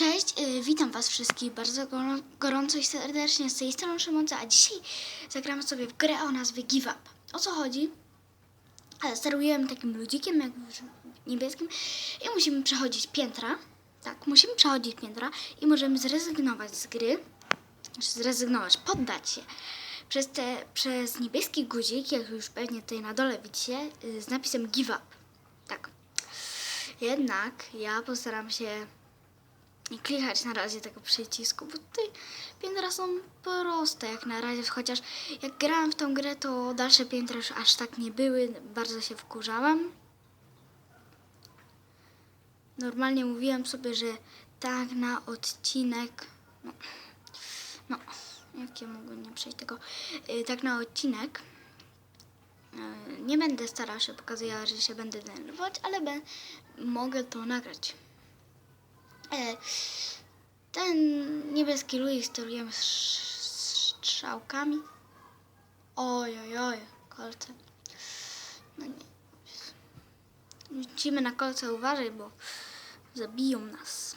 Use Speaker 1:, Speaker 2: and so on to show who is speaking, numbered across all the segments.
Speaker 1: Cześć, y, witam Was wszystkich bardzo gor- gorąco i serdecznie z tej strony Szymonca, a dzisiaj zagramy sobie w grę o nazwie Give Up. O co chodzi? E, Sterujemy takim ludzikiem jak niebieskim i musimy przechodzić piętra. Tak, musimy przechodzić piętra i możemy zrezygnować z gry, znaczy zrezygnować, poddać się przez, te, przez niebieski guzik, jak już pewnie tutaj na dole widzicie, y, z napisem Give Up. Tak. Jednak ja postaram się nie klikać na razie tego przycisku, bo tutaj piętra są proste jak na razie, chociaż jak grałam w tą grę, to dalsze piętra już aż tak nie były, bardzo się wkurzałam. Normalnie mówiłam sobie, że tak na odcinek, no, no jak ja nie przejść tego, Y, tak na odcinek, y, nie będę starała się pokazywać, że się będę denerwować, ale be, mogę to nagrać. E, ten niebieski Louis sterujemy sz- strzałkami. Oj, oj, oj, kolce. No nie. Musimy na kolce uważać, bo zabiją nas.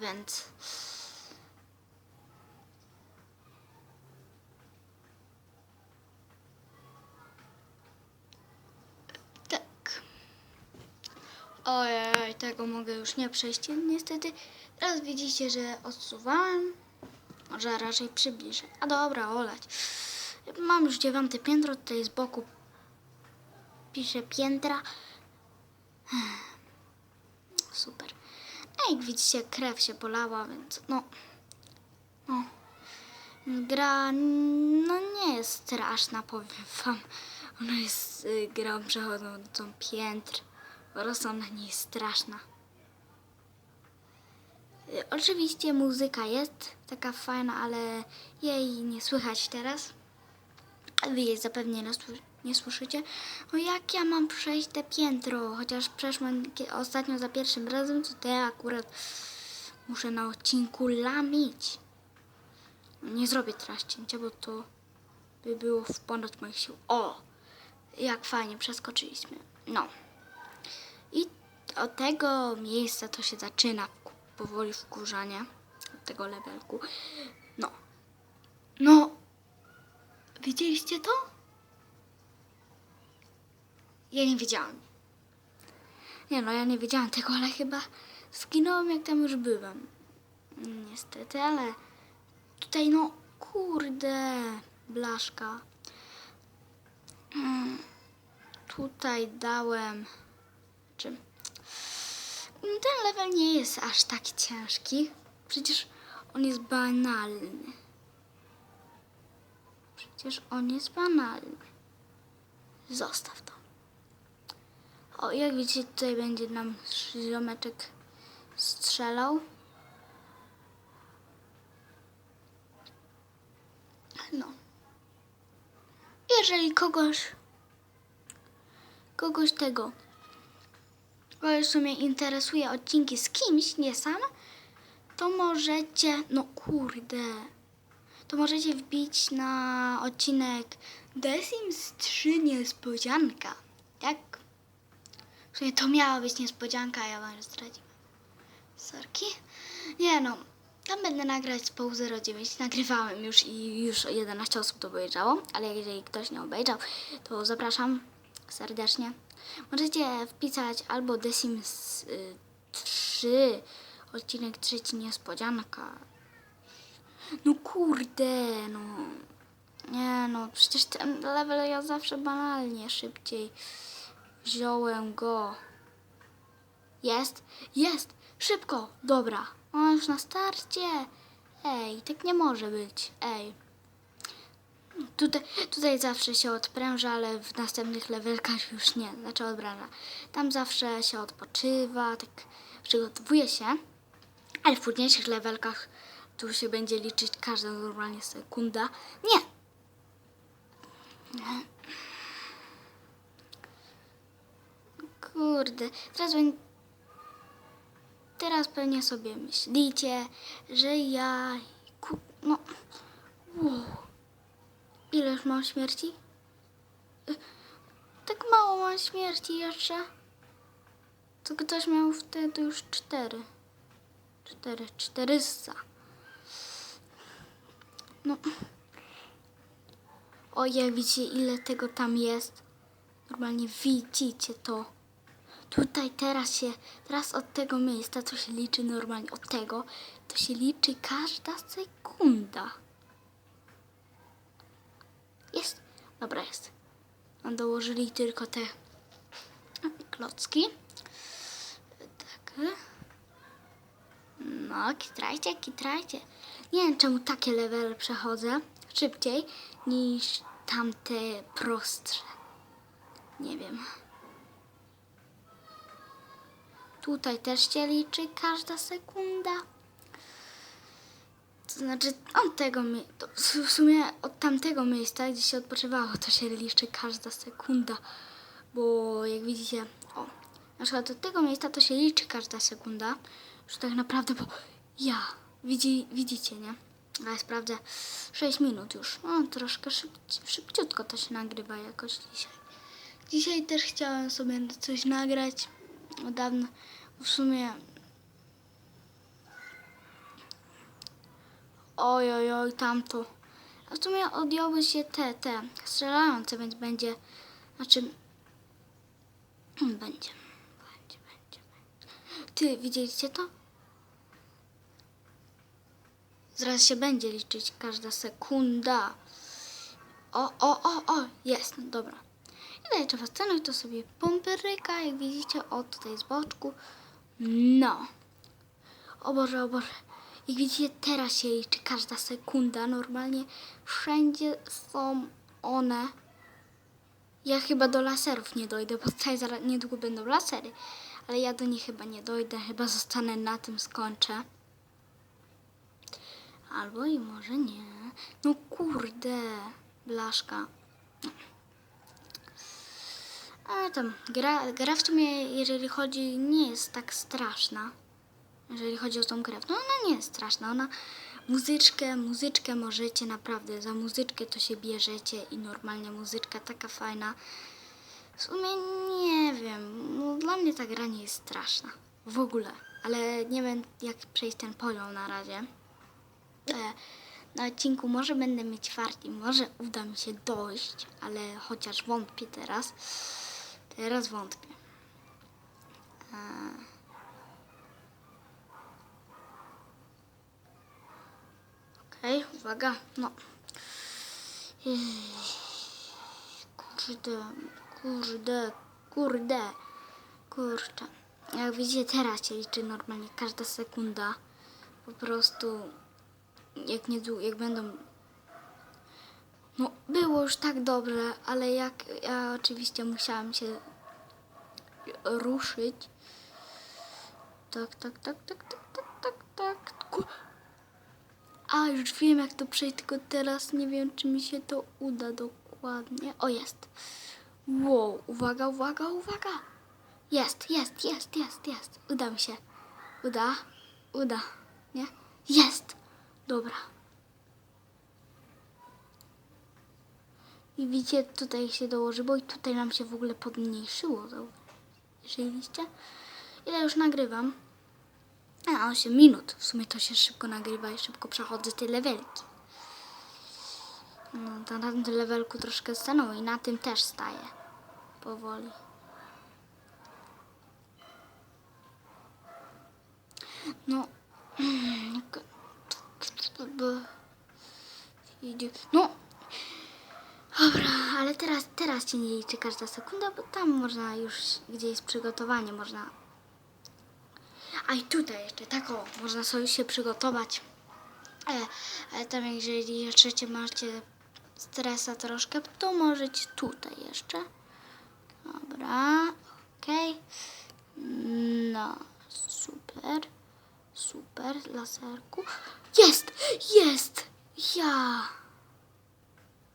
Speaker 1: Więc... Tak. Ojej, tego mogę już nie przejść. Niestety, teraz widzicie, że odsuwałem, może raczej przybliżę. A dobra, olać. Mam już dziewiąte piętro, tutaj z boku piszę piętra. Super. No jak widzicie, krew się polała, więc no, no. Gra no nie jest straszna, powiem wam. Ona jest y, grą przechodzącą piętr. Ona nie jest straszna. Y, Oczywiście muzyka jest taka fajna, ale jej nie słychać teraz. Wy jej zapewne nie, sły- nie słyszycie. No jak ja mam przejść te piętro? Chociaż przeszłam ostatnio za pierwszym razem, to te akurat muszę na odcinku lamić. Nie zrobię teraz cięcia, bo to by było w ponad moich sił. O! Jak fajnie przeskoczyliśmy. No. I od tego miejsca to się zaczyna powoli wkurzanie. Od tego levelku. No. No. Widzieliście to? Ja nie wiedziałam. Nie no, ja nie wiedziałam tego, ale chyba zginąłem jak tam już byłem. Niestety, ale tutaj no, kurde, blaszka. Mm, Tutaj dałem. Czym? Ten level nie jest aż tak ciężki. Przecież on jest banalny. Przecież on jest banalny. Zostaw to. O, jak widzicie, tutaj będzie nam ziomeczek strzelał. No. Jeżeli kogoś kogoś tego w sumie interesuje odcinki z kimś, nie sam, to możecie, no kurde, to możecie wbić na odcinek The Sims 3 niespodzianka, tak? W sumie to miała być niespodzianka, ja wam zdradziłam. Sorki. Nie no, tam będę nagrać z pół 09. Nagrywałem już i już 11 osób to obejrzało, ale jeżeli ktoś nie obejrzał, to zapraszam serdecznie. Możecie wpisać albo The Sims y, 3, odcinek trzeci niespodzianka. No kurde, no. Nie no, przecież ten level ja zawsze banalnie szybciej wziąłem go. Jest, jest, szybko, dobra. O, już na starcie. Ej, tak nie może być, ej. Tutaj, tutaj zawsze się odpręża, ale w następnych levelkach już nie, znaczy odpręża. Tam zawsze się odpoczywa, tak przygotowuje się, ale w późniejszych levelkach tu się będzie liczyć każda normalnie sekunda. Nie! Kurde, teraz będzie... Teraz pewnie sobie myślicie, że ja... No... Wow. Ileż mam śmierci? Y, Tak mało mam śmierci jeszcze. To ktoś miał wtedy już cztery. Cztery, czterysta. No. O, jak widzicie, ile tego tam jest. Normalnie widzicie to. Tutaj teraz się, teraz od tego miejsca, co się liczy normalnie, od tego, to się liczy każda sekunda. Jest. Dobra, jest. Dołożyli tylko te klocki. Tak. No, kitrajcie, kitrajcie. Nie wiem, czemu takie levele przechodzę szybciej niż tamte prostsze. Nie wiem. Tutaj też się liczy każda sekunda. Znaczy od tego w sumie od tamtego miejsca, gdzie się odpoczywało, to się liczy każda sekunda. Bo jak widzicie, o, na przykład od tego miejsca to się liczy każda sekunda. Już tak naprawdę, bo ja, widzi, widzicie, nie? A ja sprawdzę 6 minut już. O, troszkę szybci, szybciutko to się nagrywa jakoś dzisiaj. Dzisiaj też chciałem sobie coś nagrać. Od dawna, w sumie Oj, oj, oj, tamto. A w sumie odjąły się te, te strzelające, więc będzie, znaczy, będzie, będzie, będzie. Ty, widzieliście to? Zaraz się będzie liczyć każda sekunda. O, o, o, o, jest, no dobra. I dalej trzeba stanąć, to sobie pomperyka, jak widzicie, o tutaj z boczku. No. O Boże, o Boże. Jak widzicie, teraz się liczy każda sekunda. Normalnie wszędzie są one. Ja chyba do laserów nie dojdę, bo tutaj zaraz niedługo będą lasery. Ale ja do nich chyba nie dojdę. Chyba zostanę na tym, skończę. Albo i może nie. No kurde, blaszka. Ale tam, gra, gra w sumie, jeżeli chodzi, nie jest tak straszna jeżeli chodzi o tą grę. No ona nie jest straszna, ona muzyczkę, muzyczkę możecie naprawdę, za muzyczkę to się bierzecie i normalnie muzyczka taka fajna. W sumie nie wiem, no dla mnie ta gra nie jest straszna, w ogóle, ale nie wiem jak przejść ten poziom na razie. E, na odcinku może będę mieć farti, może uda mi się dojść, ale chociaż wątpię teraz. Teraz wątpię. E, Okej, uwaga, no. Kurde, kurde, kurde, kurczę. Jak widzicie, teraz się liczy normalnie każda sekunda. Po prostu, jak niedługo, jak będą... No, było już tak dobrze, ale jak ja oczywiście musiałam się ruszyć. Tak, tak, tak, tak, tak, tak, tak, tak. A, już wiem jak to przejść, tylko teraz nie wiem, czy mi się to uda dokładnie. O, jest. Wow, uwaga, uwaga, uwaga. Jest, jest, jest, jest, jest. Uda mi się. Uda, uda, nie? Jest. Dobra. I widzicie, tutaj się dołożyło i tutaj nam się w ogóle podmniejszyło. Zauważyliście? Ile już nagrywam? A, 8 minut. W sumie to się szybko nagrywa i szybko przechodzę te levelki. No, to na tym levelku troszkę stanął i na tym też staję. Powoli. No. No. Dobra, ale teraz, teraz się nie liczy każda sekunda, bo tam można już, gdzie jest przygotowanie, można a i tutaj jeszcze tak o, można sobie się przygotować. Ale, ale tam jeżeli jeszcze macie stresa troszkę, to możecie tutaj jeszcze. Dobra, okej. No, super, super, laserku. Jest, jest, ja.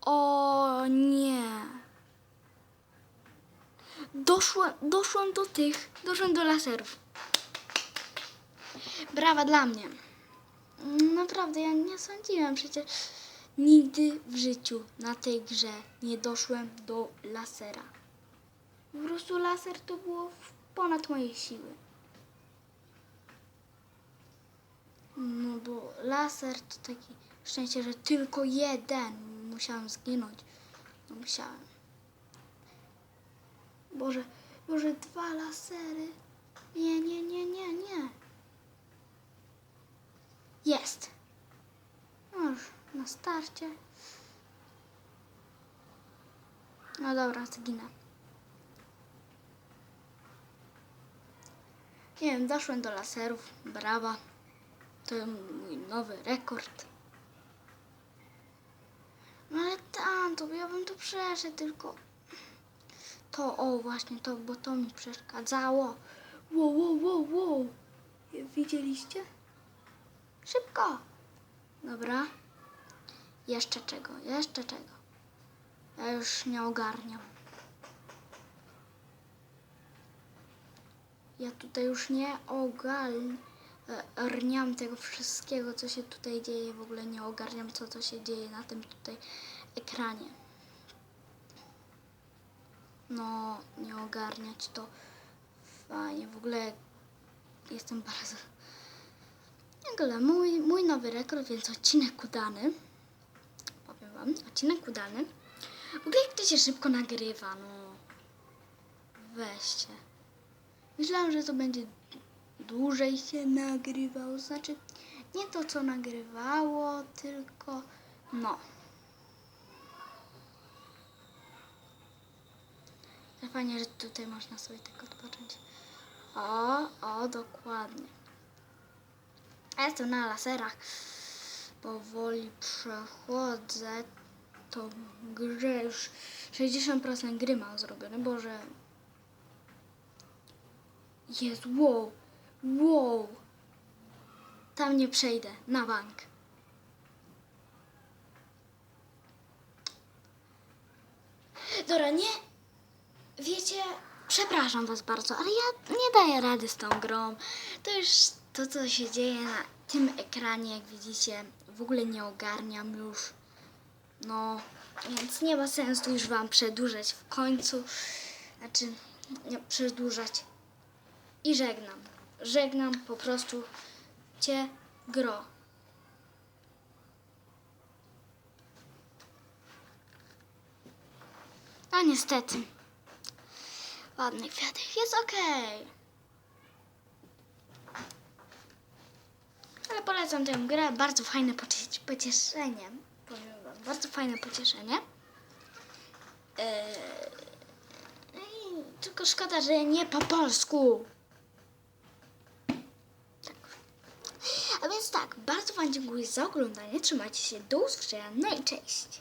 Speaker 1: O nie. Doszłem, doszłem do tych, doszłem do laserów. Brawa dla mnie. Naprawdę, ja nie sądziłem przecież. Nigdy w życiu na tej grze nie doszłem do lasera. Po prostu laser to było ponad moje siły. No bo laser to taki szczęście, że tylko jeden. Musiałem zginąć. No musiałem. Boże, Boże, dwa lasery. Nie, nie, nie, nie, nie. Jest. Już na starcie. No dobra, zginę. Nie wiem, doszłem do laserów. Brawa. To mój nowy rekord. No ale tam, to ja bym tu przeszedł, tylko to, o właśnie to, bo to mi przeszkadzało. Wow, wow, wow, wow. Widzieliście? Szybko. Dobra. Jeszcze czego, jeszcze czego. Ja już nie ogarniam. Ja tutaj już nie ogarniam tego wszystkiego, co się tutaj dzieje. W ogóle nie ogarniam, co to się dzieje na tym tutaj ekranie. No, nie ogarniać to fajnie. W ogóle jestem bardzo... Ogóle mój, mój nowy rekord, więc odcinek udany. Powiem wam, odcinek udany. W ogóle jak to się szybko nagrywa, no. Weźcie. Myślałam, że to będzie dłużej się nagrywało. Znaczy, nie to co nagrywało, tylko no. Fajnie, że tutaj można sobie tak odpocząć. O, o, dokładnie. Jestem na laserach. Powoli przechodzę tą grę. Już 60% gry mam zrobione. Boże. Jest, wow. Wow. Tam nie przejdę. Na bank. Dobra, nie. Wiecie, przepraszam was bardzo, ale ja nie daję rady z tą grą. To już to, co się dzieje na tym ekranie, jak widzicie, w ogóle nie ogarniam już. No, więc nie ma sensu już wam przedłużać w końcu. Znaczy, nie przedłużać. I żegnam. Żegnam po prostu cię, gro. A niestety. Ładny kwiatek. Jest okej. Ale polecam tę grę. Bardzo fajne pocie- pocieszenie. Powiem wam. Bardzo fajne pocieszenie. Eee, i tylko szkoda, że nie po polsku. Tak. A więc tak, bardzo Wam dziękuję za oglądanie. Trzymajcie się. Do usłyszenia. No i cześć.